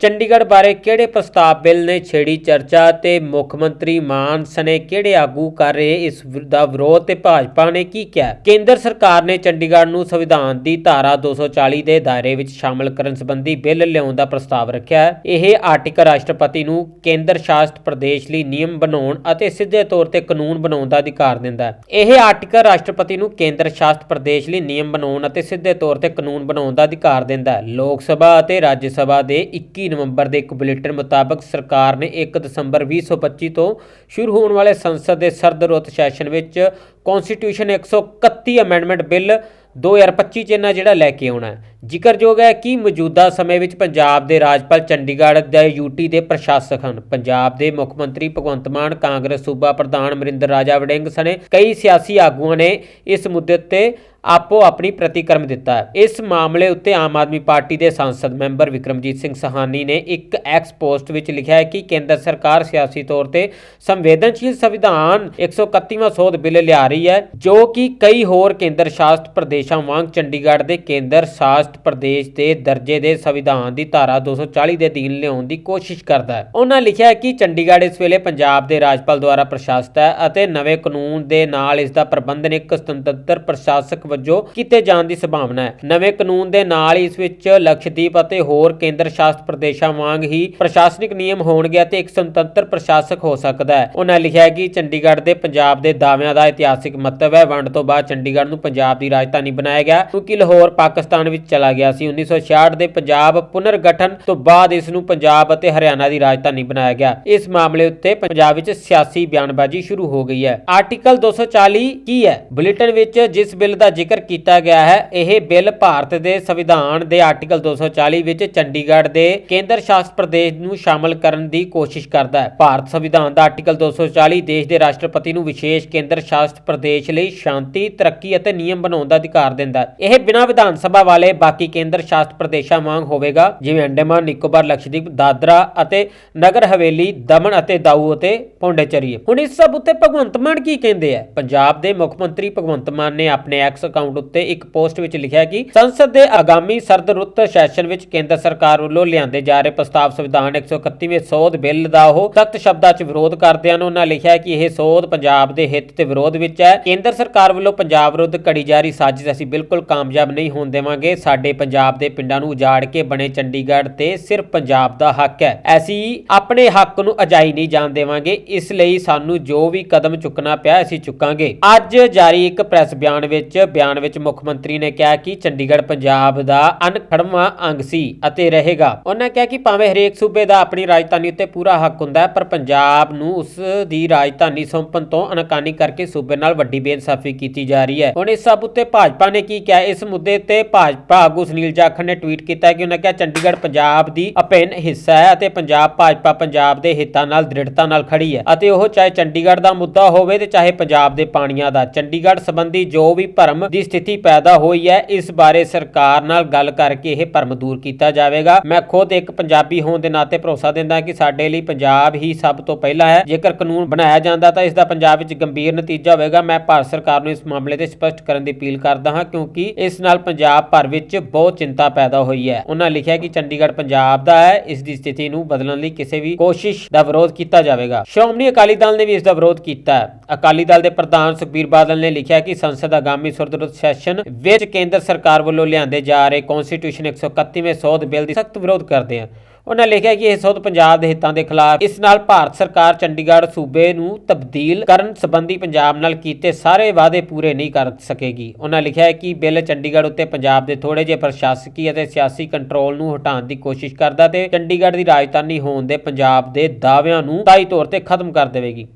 ਚੰਡੀਗੜ੍ਹ ਬਾਰੇ ਕਿਹੜੇ ਪ੍ਰਸਤਾਵ ਬਿੱਲ ਨੇ ਛੇੜੀ ਚਰਚਾ ਤੇ ਮੁੱਖ ਮੰਤਰੀ ਮਾਨ ਸਣੇ ਕਿਹੜੇ ਆਗੂ ਕਰ ਰਹੇ ਇਸ ਦਾ ਵਿਰੋਧ ਤੇ ਭਾਜਪਾ ਨੇ ਕੀ ਕਿਹਾ? ਕੇਂਦਰ ਸਰਕਾਰ ਨੇ ਚੰਡੀਗੜ੍ਹ ਨੂੰ ਸੰਵਿਧਾਨ ਦੀ ਧਾਰਾ 240 ਦੇ ਦਾਇਰੇ ਵਿੱਚ ਸ਼ਾਮਲ ਕਰਨ ਸੰਬੰਧੀ ਬਿੱਲ ਲਿਆਉਣ ਦਾ ਪ੍ਰਸਤਾਵ ਰੱਖਿਆ। ਹੈ ਇਹ ਆਰਟੀਕਲ ਰਾਸ਼ਟਰਪਤੀ ਨੂੰ ਕੇਂਦਰ ਸ਼ਾਸਿਤ ਪ੍ਰਦੇਸ਼ ਲਈ ਨਿਯਮ ਬਣਾਉਣ ਅਤੇ ਸਿੱਧੇ ਤੌਰ ਤੇ ਕਾਨੂੰਨ ਬਣਾਉਣ ਦਾ ਅਧਿਕਾਰ ਦਿੰਦਾ ਹੈ। ਇਹ ਆਰਟੀਕਲ ਰਾਸ਼ਟਰਪਤੀ ਨੂੰ ਕੇਂਦਰ ਸ਼ਾਸਿਤ ਪ੍ਰਦੇਸ਼ ਲਈ ਨਿਯਮ ਬਣਾਉਣ ਅਤੇ ਸਿੱਧੇ ਤੌਰ ਤੇ ਕਾਨੂੰਨ ਬਣਾਉਣ ਦਾ ਅਧਿਕਾਰ ਦਿੰਦਾ ਹੈ। ਲੋਕ ਸਭਾ ਅਤੇ ਰਾਜ ਸਭਾ ਦੇ 21 ਨਵੰਬਰ ਦੇ ਇੱਕ ਬੁਲੇਟਿਨ ਮੁਤਾਬਕ ਸਰਕਾਰ ਨੇ 1 ਦਸੰਬਰ 2025 ਤੋਂ ਸ਼ੁਰੂ ਹੋਣ ਵਾਲੇ ਸੰਸਦ ਦੇ ਸਰਦ ਰੁੱਤ ਸੈਸ਼ਨ ਵਿੱਚ ਕਨਸਟੀਟਿਊਸ਼ਨ 131 ਅਮੈਂਡਮੈਂਟ ਬਿੱਲ 2025 ਚ ਇਹਨਾਂ ਜਿਹੜਾ ਲੈ ਕੇ ਆਉਣਾ ਹੈ। ਜ਼ਿਕਰਯੋਗ ਹੈ ਕਿ ਮੌਜੂਦਾ ਸਮੇਂ ਵਿੱਚ ਪੰਜਾਬ ਦੇ ਰਾਜਪਾਲ ਚੰਡੀਗੜ੍ਹ ਦੇ ਯੂਟੀ ਦੇ ਪ੍ਰਸ਼ਾਸਕ ਹਨ। ਪੰਜਾਬ ਦੇ ਮੁੱਖ ਮੰਤਰੀ ਭਗਵੰਤ ਮਾਨ, ਕਾਂਗਰਸ ਸੂਬਾ ਪ੍ਰਧਾਨ ਅਮਰਿੰਦਰ ਰਾਜਾ ਵੜਿੰਗ ਸਣੇ, ਕਈ ਸਿਆਸੀ ਆਗੂਆਂ ਨੇ ਇਸ ਮੁੱਦੇ ਤੇ ਆਪੋ ਆਪਣੀ ਪ੍ਰਤੀਕਰਮ ਦਿੱਤਾ ਇਸ ਮਾਮਲੇ ਉੱਤੇ ਆਮ ਆਦਮੀ ਪਾਰਟੀ ਦੇ ਸੰਸਦ ਮੈਂਬਰ ਵਿਕਰਮਜੀਤ ਸਿੰਘ ਸਹਾਨੀ ਨੇ ਇੱਕ ਐਕਸ ਪੋਸਟ ਵਿੱਚ ਲਿਖਿਆ ਹੈ ਕਿ ਕੇਂਦਰ ਸਰਕਾਰ ਸਿਆਸੀ ਤੌਰ ਤੇ ਸੰਵੇਦਨਸ਼ੀਲ ਸੰਵਿਧਾਨ 131ਵਾਂ ਸੋਧ ਬਿੱਲ ਲਿਆ ਰਹੀ ਹੈ, ਜੋ ਕਿ ਕਈ ਹੋਰ ਕੇਂਦਰ ਸ਼ਾਸਤ ਪ੍ਰਦੇਸ਼ਾਂ ਵਾਂਗ ਚੰਡੀਗੜ੍ਹ ਦੇ ਕੇਂਦਰ ਸ਼ਾਸਿਤ ਪ੍ਰਦੇਸ਼ ਦੇ ਦਰਜੇ ਦੇ ਸੰਵਿਧਾਨ ਦੀ ਧਾਰਾ 240 ਦੇ ਅਧੀਨ ਲਿਆਉਣ ਦੀ ਕੋਸ਼ਿਸ਼ ਕਰਦਾ ਹੈ। ਉਹਨਾਂ ਲਿਖਿਆ ਕਿ ਚੰਡੀਗੜ੍ਹ ਇਸ ਵੇਲੇ ਪੰਜਾਬ ਦੇ ਰਾਜਪਾਲ ਦੁਆਰਾ ਪ੍ਰਸ਼ਾਸਿਤ ਹੈ ਅਤੇ ਨਵੇਂ ਕਾਨੂੰਨ ਦੇ ਨਾਲ ਇਸ ਦਾ ਪ੍ਰਬੰਧਨ ਇੱਕ ਸੁਤੰਤਰ ਪ੍ਰਸ਼ਾਸਕ ਵਜੋਂ ਕੀਤੇ ਜਾਣ ਦੀ ਸੰਭਾਵਨਾ ਹੈ। ਨਵੇਂ ਕਾਨੂੰਨ ਦੇ ਨਾਲ ਇਸ ਵਿੱਚ ਲਕਸ਼ਦੀਪ ਅਤੇ ਹੋਰ ਕੇਂਦਰ ਸ਼ਾਸਤ ਪ੍ਰਦੇਸ਼ਾਂ ਵਾਂਗ ਹੀ ਪ੍ਰਸ਼ਾਸਨਿਕ ਨਿਯਮ ਹੋਣਗੇ ਅਤੇ ਇੱਕ ਸੁਤੰਤਰ ਪ੍ਰਸ਼ਾਸਕ ਹੋ ਸਕਦਾ ਹੈ। ਉਹਨਾਂ ਲਿਖਿਆ ਕਿ ਚੰਡੀਗੜ੍ਹ ਦੇ ਪੰਜਾਬ ਦੇ ਦਾਅਵਿਆਂ ਦਾ ਇਤਿਹਾਸਿਕ ਮਹੱਤਵ ਹੈ। ਵੰਡ ਤੋਂ ਬਾਅਦ ਚੰਡੀਗੜ੍ਹ ਨੂੰ ਪੰਜਾਬ ਦੀ ਰਾਜਧਾਨੀ ਬਣਾਇਆ ਗਿਆ ਕਿਉਂਕਿ ਲਾਹੌਰ, ਪਾਕਿਸਤਾਨ ਵਿੱਚ ਚਲਾ ਗਿਆ ਸੀ। 1966 ਦੇ ਪੰਜਾਬ ਪੁਨਰਗਠਨ ਤੋਂ ਬਾਅਦ ਇਸ ਨੂੰ ਪੰਜਾਬ ਅਤੇ ਹਰਿਆਣਾ ਦੀ ਰਾਜਧਾਨੀ ਬਣਾਇਆ ਗਿਆ। ਇਸ ਮਾਮਲੇ ਉੱਤੇ ਪੰਜਾਬ ਵਿੱਚ ਸਿਆਸੀ ਬਿਆਨਬਾਜ਼ੀ ਸ਼ੁਰੂ ਹੋ ਗਈ ਹੈ। ਆਰਟੀਕਲ 240 ਕੀ ਹੈ? ਬੁਲੇਟਿਨ ਵਿੱਚ ਜਿਸ ਬਿੱਲ ਦਾ ਜ਼ਿਕਰ ਕੀਤਾ ਗਿਆ ਹੈ, ਇਹ ਬਿੱਲ ਭਾਰਤ ਦੇ ਸੰਵਿਧਾਨ ਦੇ ਆਰਟੀਕਲ 240 ਵਿੱਚ ਚੰਡੀਗੜ੍ਹ ਦੇ ਕੇਂਦਰ ਸ਼ਾਸਤ ਪ੍ਰਦੇਸ਼ ਨੂੰ ਸ਼ਾਮਲ ਕਰਨ ਦੀ ਕੋਸ਼ਿਸ਼ ਕਰਦਾ ਹੈ। ਭਾਰਤ ਸੰਵਿਧਾਨ ਦਾ ਆਰਟੀਕਲ 240 ਦੇਸ਼ ਦੇ ਰਾਸ਼ਟਰਪਤੀ ਨੂੰ ਵਿਸ਼ੇਸ਼ ਕੇਂਦਰ ਸ਼ਾਸਤ ਪ੍ਰਦੇਸ਼ ਲਈ ਸ਼ਾਂਤੀ, ਤਰੱਕੀ ਅਤੇ ਨਿਯਮ ਬਣਾਉਣ ਦਾ ਅਧਿਕਾਰ ਦਿੰਦਾ ਹੈ। ਇਹ ਬਿਨਾਂ ਵਿਧਾਨ ਸਭਾ ਵਾਲੇ ਬਾਕੀ ਕੇਂਦਰ ਸ਼ਾਸਤ ਪ੍ਰਦੇਸ਼ਾਂ ਵਾਂਗ ਹੋਵੇਗਾ, ਜਿਵੇਂ ਅੰਡੇਮਾਨ, ਨਿਕੋਬਾਰ, ਲਕਸ਼ਦੀਪ, ਦਾਦਰਾ ਅਤੇ ਨਗਰ ਹਵੇਲੀ, ਦਮਨ ਅਤੇ ਦਾਊ ਅਤੇ ਪੌਂਡੇਚਰੀ। ਹੁਣ ਇਸ ਸਭ ਉੱਤੇ ਭਗਵੰਤ ਮਾਨ ਕੀ ਕਹਿੰਦੇ ਆ? ਪੰਜਾਬ ਦੇ ਮੁੱਖ ਮੰਤਰੀ ਭਗਵੰਤ ਮਾਨ ਨੇ ਆਪਣੇ ਐਕਸ ਅਕਾਊਂਟ ਉੱਤੇ ਇੱਕ ਪੋਸਟ ਵਿੱਚ ਲਿਖਿਆ ਕਿ ਸੰਸਦ ਦੇ ਆਗਾਮੀ ਸਰਦ ਰੁੱਤ ਸੈਸ਼ਨ ਵਿੱਚ ਕੇਂਦਰ ਸਰਕਾਰ ਵੱਲੋਂ ਲਿਆਂਦੇ ਜਾ ਰਹੇ ਪ੍ਰਸਤਾਵ ਸੰਵਿਧਾਨ 131ਵੇਂ ਸੋਧ ਬਿੱਲ ਦਾ ਉਹ ਸਖਤ ਸ਼ਬਦਾਂ 'ਚ ਵਿਰੋਧ ਕਰਦਿਆਂ ਨੂੰ ਉਹਨਾਂ ਲਿਖਿਆ ਕਿ ਇਹ ਸੋਧ ਪੰਜਾਬ ਦੇ ਹਿੱਤ ਤੇ ਵਿਰੋਧ ਵਿੱਚ ਹੈ। ਕੇਂਦਰ ਸਰਕਾਰ ਵੱਲੋਂ ਪੰਜਾਬ ਵਿਰੁੱਧ ਘੜੀ ਜਾ ਰਹੀ ਸਾਜ਼ਿਸ਼ ਅਸੀਂ ਬਿਲਕੁਲ ਕਾਮਯਾਬ ਨਹੀਂ ਹੋਣ ਦੇਵਾਂਗੇ। ਸਾਡੇ ਪੰਜਾਬ ਦੇ ਪਿੰਡਾਂ ਨੂੰ ਉਜਾੜ ਕੇ ਬਣੇ ਚੰਡੀਗੜ੍ਹ ਤੇ ਸਿਰਫ ਪੰਜਾਬ ਦਾ ਹੱਕ ਹੈ। ਅਸੀਂ ਆਪਣੇ ਹੱਕ ਨੂੰ ਅਜਾਈ ਨਹੀਂ ਜਾਣ ਦੇਵਾਂਗੇ। ਇਸ ਲਈ ਸਾਨੂੰ ਜੋ ਵੀ ਕਦਮ ਚੁੱਕਣਾ ਪਿਆ, ਅਸੀਂ ਚੁੱਕਾਂਗੇ। ਅੱਜ ਜਾਰੀ ਇੱਕ ਪ੍ਰੈਸ ਬਿਆਨ ਵਿੱਚ ਬਿਆਨ ਵਿੱਚ ਮੁੱਖ ਮੰਤਰੀ ਨੇ ਕਿਹਾ ਕਿ ਚੰਡੀਗੜ੍ਹ ਪੰਜਾਬ ਦਾ ਅਨਖੜਵਾਂ ਅੰਗ ਸੀ ਅਤੇ ਰਹੇਗਾ। ਉਹਨਾਂ ਕਿਹਾ ਕਿ ਭਾਵੇਂ ਹਰੇਕ ਸੂਬੇ ਦਾ ਆਪਣੀ ਰਾਜਧਾਨੀ ਉੱਤੇ ਪੂਰਾ ਹੱਕ ਹੁੰਦਾ ਹੈ, ਪਰ ਪੰਜਾਬ ਨੂੰ ਉਸ ਦੀ ਰਾਜਧਾਨੀ ਸੌਂਪਣ ਤੋਂ ਅਨਕਾਨੀ ਕਰਕੇ ਸੂਬੇ ਨਾਲ ਵੱਡੀ ਬੇਇਨਸਾਫੀ ਕੀਤੀ ਜਾ ਰਹੀ ਹੈ। ਹੁਣ ਇਸ ਸਭ ਉੱਤੇ ਭਾਜਪਾ ਨੇ ਕੀ ਕਿਹਾ? ਇਸ ਮੁੱਦੇ ਤੇ ਭਾਜਪਾ ਆਗੂ ਸੁਨੀਲ ਜਾਖੜ ਨੇ ਟਵੀਟ ਕੀਤਾ ਕਿ ਉਹਨਾਂ ਕਿਹਾ, ਚੰਡੀਗੜ੍ਹ ਪੰਜਾਬ ਦੀ ਅਭਿੰਨ ਹਿੱਸਾ ਹੈ ਅਤੇ ਪੰਜਾਬ ਭਾਜਪਾ ਪੰਜਾਬ ਦੇ ਹਿੱਤਾਂ ਨਾਲ, ਦ੍ਰਿੜਤਾ ਨਾਲ ਖੜੀ ਹੈ ਅਤੇ ਉਹ ਚਾਹੇ ਚੰਡੀਗੜ੍ਹ ਦਾ ਮੁੱਦਾ ਹੋਵੇ ਤੇ ਚਾਹੇ ਪੰਜਾਬ ਦੇ ਪਾਣੀਆਂ ਦਾ। ਚੰਡੀਗੜ੍ਹ ਸੰਬੰਧੀ ਜੋ ਵੀ ਭਰਮ ਦੀ ਸਥਿਤੀ ਪੈਦਾ ਹੋਈ ਹੈ, ਇਸ ਬਾਰੇ ਸਰਕਾਰ ਨਾਲ ਗੱਲ ਕਰਕੇ ਇਹ ਭਰਮ ਦੂਰ ਕੀਤਾ ਜਾਵੇਗਾ। ਮੈਂ ਖੁਦ ਇੱਕ ਪੰਜਾਬੀ ਹੋਣ ਦੇ ਨਾਤੇ ਭਰੋਸਾ ਦਿੰਦਾ ਕਿ ਸਾਡੇ ਲਈ ਪੰਜਾਬ ਹੀ ਸਭ ਤੋਂ ਪਹਿਲਾਂ ਹੈ। ਜੇਕਰ ਕਾਨੂੰਨ ਬਣਾਇਆ ਜਾਂਦਾ ਤਾਂ ਇਸ ਦਾ ਪੰਜਾਬ ਵਿੱਚ ਗੰਭੀਰ ਨਤੀਜਾ ਹੋਵੇਗਾ। ਮੈਂ ਭਾਰਤ ਸਰਕਾਰ ਨੂੰ ਇਸ ਮਾਮਲੇ ਤੇ ਸਪਸ਼ਟ ਕਰਨ ਦੀ ਅਪੀਲ ਕਰਦਾ ਹਾਂ, ਕਿਉਂਕਿ ਇਸ ਨਾਲ ਪੰਜਾਬ ਭਰ ਵਿੱਚ ਬਹੁਤ ਚਿੰਤਾ ਪੈਦਾ ਹੋਈ ਹੈ। ਉਹਨਾਂ ਲਿਖਿਆ ਕਿ ਚੰਡੀਗੜ੍ਹ ਪੰਜਾਬ ਦਾ ਹੈ। ਇਸ ਦੀ ਸਥਿਤੀ ਨੂੰ ਬਦਲਣ ਲਈ ਕਿਸੇ ਵੀ ਕੋਸ਼ਿਸ਼ ਦਾ ਵਿਰੋਧ ਕੀਤਾ ਜਾਵੇਗਾ। ਸ਼੍ਰੋਮਣੀ ਅਕਾਲੀ ਦਲ ਨੇ ਵੀ ਇਸ ਦਾ ਵਿਰੋਧ ਕੀਤਾ ਹੈ। ਅਕਾਲੀ ਦਲ ਦੇ ਪ੍ਰਧਾਨ ਸੁਖਬੀਰ ਬਾਦਲ ਨੇ ਲਿਖਿਆ ਕਿ ਸੰਸਦ ਆਗਾਮੀ ਸੁਰਦਰੁਤ ਸੈਸ਼ਨ ਵਿੱਚ ਕੇਂਦਰ ਸਰਕਾਰ ਵੱਲੋਂ ਲਿਆਂਦੇ ਜਾ ਰਹੇ ਕਨਸਟੀਟਿਊਸ਼ਨ 131ਵੇਂ ਸੋਧ ਬਿੱਲ ਦੀ ਸਖਤ ਵਿਰੋਧ ਕਰਦੇ ਹਨ। ਉਹਨਾਂ ਲਿਖਿਆ ਕਿ ਇਹ ਸੋਧ ਪੰਜਾਬ ਦੇ ਹਿੱਤਾਂ ਦੇ ਖਿਲਾਫ ਇਸ ਨਾਲ ਭਾਰਤ ਸਰਕਾਰ ਚੰਡੀਗੜ੍ਹ, ਸੂਬੇ ਨੂੰ ਤਬਦੀਲ ਕਰਨ ਸੰਬੰਧੀ ਪੰਜਾਬ ਨਾਲ ਕੀਤੇ ਸਾਰੇ ਵਾਅਦੇ ਪੂਰੇ ਨਹੀਂ ਕਰ ਸਕੇਗੀ। ਉਹਨਾਂ ਲਿਖਿਆ ਹੈ ਕਿ ਬਿੱਲ ਚੰਡੀਗੜ੍ਹ ਉੱਤੇ ਪੰਜਾਬ ਦੇ ਥੋੜੇ ਜਿਹੇ ਪ੍ਰਸ਼ਾਸਕੀ ਅਤੇ ਸਿਆਸੀ ਕੰਟਰੋਲ ਨੂੰ ਹਟਾਉਣ ਦੀ ਕੋਸ਼ਿਸ਼ ਕਰਦਾ ਤੇ ਚੰਡੀਗੜ੍ਹ ਦੀ ਰਾਜਧਾਨੀ ਹੋਣ ਦੇ ਪੰਜਾਬ ਦੇ ਦਾਅਵਿਆਂ ਨੂੰ ਤਾਈ ਤੌਰ ਤੇ ਖਤਮ ਕਰ ਦੇਵੇਗੀ।